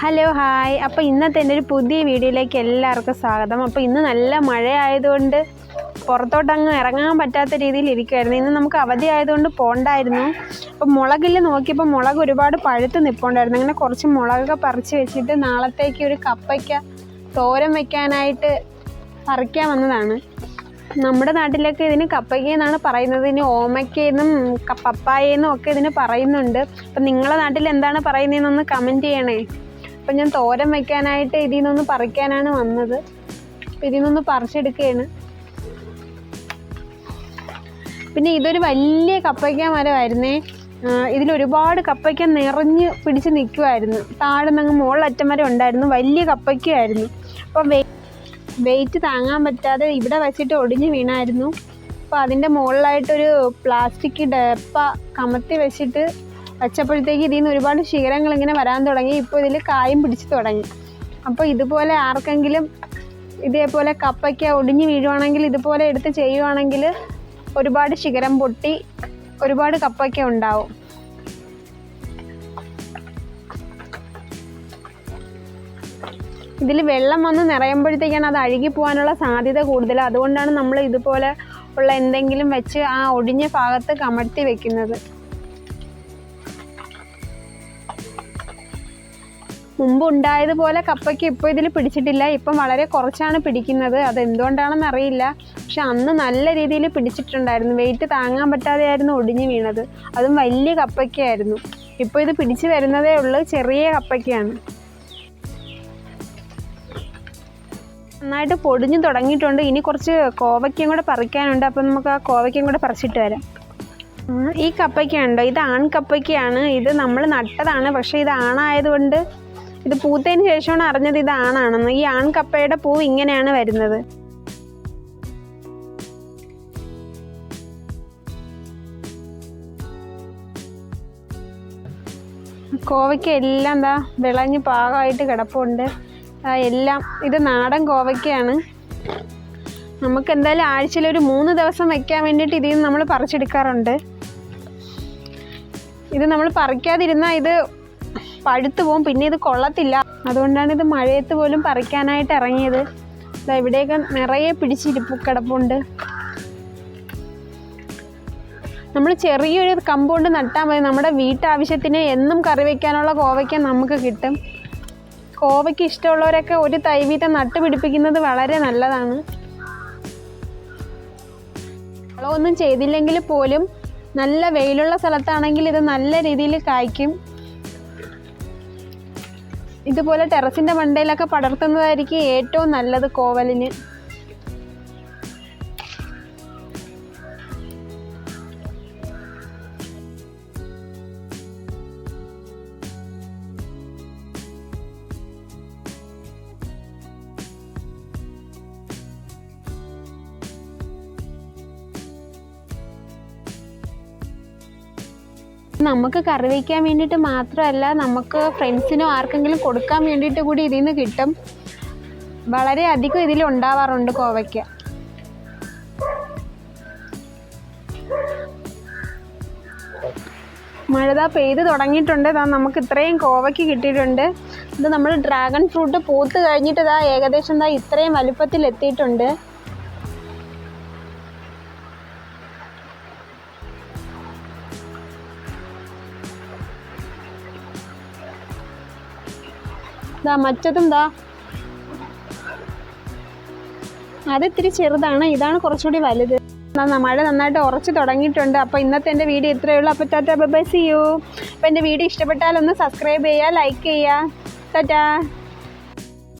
Hello hi അപ്പോൾ ഇന്നത്തെ എന്റെ ഒരു പുതിയ വീഡിയോയിലേക്ക് എല്ലാവർക്കും സ്വാഗതം. അപ്പോൾ ഇന്ന് നല്ല മഴയായതുകൊണ്ട് പുറത്തോട്ടങ്ങ് ഇറങ്ങാൻ പറ്റാത്ത രീതിയിൽ ഇരിക്കുമായിരുന്നു ഇന്ന് നമുക്ക് അവധി ആയതുകൊണ്ട് പോണ്ടായിരുന്നു. അപ്പോൾ മുളകിൽ നോക്കിയപ്പോൾ മുളക് ഒരുപാട് പഴുത്ത് നിൽപ്പുണ്ടായിരുന്നു അങ്ങനെ കുറച്ച് മുളകൊക്കെ പറിച്ച് വെച്ചിട്ട് നാളത്തേക്ക് ഒരു കപ്പയ്ക്ക തോരൻ വെക്കാനായിട്ട് പറിക്കാൻ വന്നതാണ്. നമ്മുടെ നാട്ടിലൊക്കെ ഇതിന് കപ്പയ്ക്ക എന്നാണ് പറയുന്നത്. ഇനി ഓമയ്ക്കെന്നും പപ്പായെന്നും ഒക്കെ ഇതിന് പറയുന്നുണ്ട്. അപ്പം നിങ്ങളുടെ നാട്ടിൽ എന്താണ് പറയുന്നതെന്നൊന്ന് കമന്റ് ചെയ്യണേ. അപ്പം ഞാൻ തോരൻ വെക്കാനായിട്ട് ഇതിൽ നിന്നൊന്ന് പറിക്കാനാണ് വന്നത്. ഇതിൽ നിന്നൊന്ന് പറിച്ചെടുക്കുകയാണ് പിന്നെ ഇതൊരു വലിയ കപ്പയ്ക്ക മരമായിരുന്നേ ഇതിലൊരുപാട് കപ്പയ്ക്ക നിറഞ്ഞ് പിടിച്ച് നിൽക്കുമായിരുന്നു താഴെ നിന്ന് മുകളിലറ്റം വരെ ഉണ്ടായിരുന്നു. വലിയ കപ്പയ്ക്കായിരുന്നു അപ്പോൾ വെയിറ്റ് താങ്ങാൻ പറ്റാതെ ഇവിടെ വെച്ചിട്ട് ഒടിഞ്ഞ് വീണായിരുന്നു. അപ്പോൾ അതിന്റെ മുകളിലായിട്ടൊരു പ്ലാസ്റ്റിക് ഡപ്പ കമത്തി വെച്ചിട്ട് വെച്ചപ്പോഴത്തേക്ക് ഇതിൽ നിന്ന് ഒരുപാട് ശിഖരങ്ങൾ ഇങ്ങനെ വരാൻ തുടങ്ങി. ഇപ്പോൾ ഇതിൽ കായും പിടിച്ച് തുടങ്ങി. അപ്പോൾ ഇതുപോലെ ആർക്കെങ്കിലും ഇതേപോലെ കപ്പയ്ക്ക ഒടിഞ്ഞു വീഴുവാണെങ്കിൽ ഇതുപോലെ എടുത്ത് ചെയ്യുവാണെങ്കിൽ ഒരുപാട് ശിഖരം പൊട്ടി ഒരുപാട് കപ്പയ്ക്ക ഉണ്ടാവും. ഇതിൽ വെള്ളം വന്ന് നിറയുമ്പോഴത്തേക്കാണ് അത് അഴുകി പോകാനുള്ള സാധ്യത കൂടുതൽ. അതുകൊണ്ടാണ് നമ്മൾ ഇതുപോലെ ഉള്ള എന്തെങ്കിലും വെച്ച് ആ ഒടിഞ്ഞ ഭാഗത്ത് കമഴ്ത്തി വെക്കുന്നത്. മുമ്പ് ഉണ്ടായതുപോലെ കപ്പയ്ക്ക് ഇപ്പോൾ ഇതിൽ പിടിച്ചിട്ടില്ല. ഇപ്പം വളരെ കുറച്ചാണ് പിടിക്കുന്നത്. അത് എന്തുകൊണ്ടാണെന്ന് അറിയില്ല. പക്ഷെ അന്ന് നല്ല രീതിയിൽ പിടിച്ചിട്ടുണ്ടായിരുന്നു. വെയിറ്റ് താങ്ങാൻ പറ്റാതെയായിരുന്നു ഒടിഞ്ഞു വീണത്. അതും വലിയ കപ്പയ്ക്കായിരുന്നു. ഇപ്പോൾ ഇത് പിടിച്ചു വരുന്നതേ ഉള്ളൂ. ചെറിയ കപ്പയ്ക്കാണ്. നന്നായിട്ട് പൊടിഞ്ഞു തുടങ്ങിയിട്ടുണ്ട്. ഇനി കുറച്ച് കോവയ്ക്കും കൂടെ പറിക്കാനുണ്ട്. അപ്പം നമുക്ക് ആ കോവയ്ക്കും കൂടെ പറിച്ചിട്ട് വരാം. ഈ കപ്പയ്ക്കുണ്ടോ ഇത് ആൺ കപ്പയ്ക്കാണ്. ഇത് നമ്മൾ നട്ടതാണ്. പക്ഷേ ഇത് ആണായതുകൊണ്ട് ഇത് പൂത്തതിന് ശേഷമാണ് അറിഞ്ഞത് ഇത് ആണാണെന്ന്. ഈ ആൺകപ്പയുടെ പൂ ഇങ്ങനെയാണ് വരുന്നത്. കോവയ്ക്ക് എല്ലാം എന്താ വിളഞ്ഞ് പാകമായിട്ട് കിടപ്പുണ്ട്. എല്ലാം ഇത് നാടൻ കോവയ്ക്കാണ് നമുക്ക് എന്തായാലും ആഴ്ചയിൽ ഒരു മൂന്ന് ദിവസം വെക്കാൻ വേണ്ടിയിട്ട് ഇതിൽ നിന്ന് നമ്മൾ പറിച്ചെടുക്കാറുണ്ട്. ഇത് നമ്മൾ പറിക്കാതിരുന്നാൽ ഇത് പഴുത്തു പോകും. പിന്നെ ഇത് കൊള്ളത്തില്ല. അതുകൊണ്ടാണ് ഇത് മഴയത്ത് പോലും പറിക്കാനായിട്ട് ഇറങ്ങിയത്. ഇവിടെയൊക്കെ നിറയെ പിടിച്ചിരിപ്പ് കിടപ്പുണ്ട്. നമ്മൾ ചെറിയൊരു കമ്പൗണ്ട് നട്ടാൽ മതി. നമ്മുടെ വീട്ടാവശ്യത്തിന് എന്നും കറി വയ്ക്കാനുള്ള കോവയ്ക്ക നമുക്ക് കിട്ടും. കോവയ്ക്ക് ഇഷ്ടമുള്ളവരൊക്കെ ഒരു തൈ വീതം നട്ടുപിടിപ്പിക്കുന്നത് വളരെ നല്ലതാണ്. വളമൊന്നും ചെയ്തില്ലെങ്കിൽ പോലും നല്ല വെയിലുള്ള സ്ഥലത്താണെങ്കിൽ ഇത് നല്ല രീതിയിൽ കായ്ക്കും. ഇതുപോലെ ടെറസിന്റെ മണ്ടയിലൊക്കെ പടർത്തുന്നതായിരിക്കും ഏറ്റവും നല്ലത് കോവലിന്. നമുക്ക് കറി വയ്ക്കാൻ വേണ്ടിയിട്ട് മാത്രമല്ല നമുക്ക് ഫ്രണ്ട്സിനോ ആർക്കെങ്കിലും കൊടുക്കാൻ വേണ്ടിയിട്ട് കൂടി ഇതിൽ നിന്ന് കിട്ടും. വളരെ അധികം ഇതിൽ ഉണ്ടാവാറുണ്ട് കോവയ്ക്ക. മഴ പെയ്ത് തുടങ്ങിയിട്ടുണ്ട്. ദാ നമുക്ക് ഇത്രയും കോവയ്ക്ക് കിട്ടിയിട്ടുണ്ട്. ഇത് നമ്മൾ ഡ്രാഗൺ ഫ്രൂട്ട് പൂത്ത് കഴിഞ്ഞിട്ട് ഇതാ ഏകദേശം ദാ ഇത്രയും വലുപ്പത്തിൽ എത്തിയിട്ടുണ്ട് ദാ മറ്റതും ദാ. അത് ഇത്തിരി ചെറുതാണ്. ഇതാണ് കുറച്ചുകൂടി വലുത്. മഴ നന്നായിട്ട് ഉറച്ചു തുടങ്ങിയിട്ടുണ്ട്. അപ്പോൾ ഇന്നത്തെ എന്റെ വീഡിയോ ഇത്രയേ ഉള്ളൂ. അപ്പോൾ ടാറ്റ ബൈ സി യു. അപ്പോൾ എന്റെ വീഡിയോ ഇഷ്ടപ്പെട്ടാൽ ഒന്ന് സബ്സ്ക്രൈബ് ചെയ്യുക ലൈക്ക് ചെയ്യുക. ടാറ്റാ.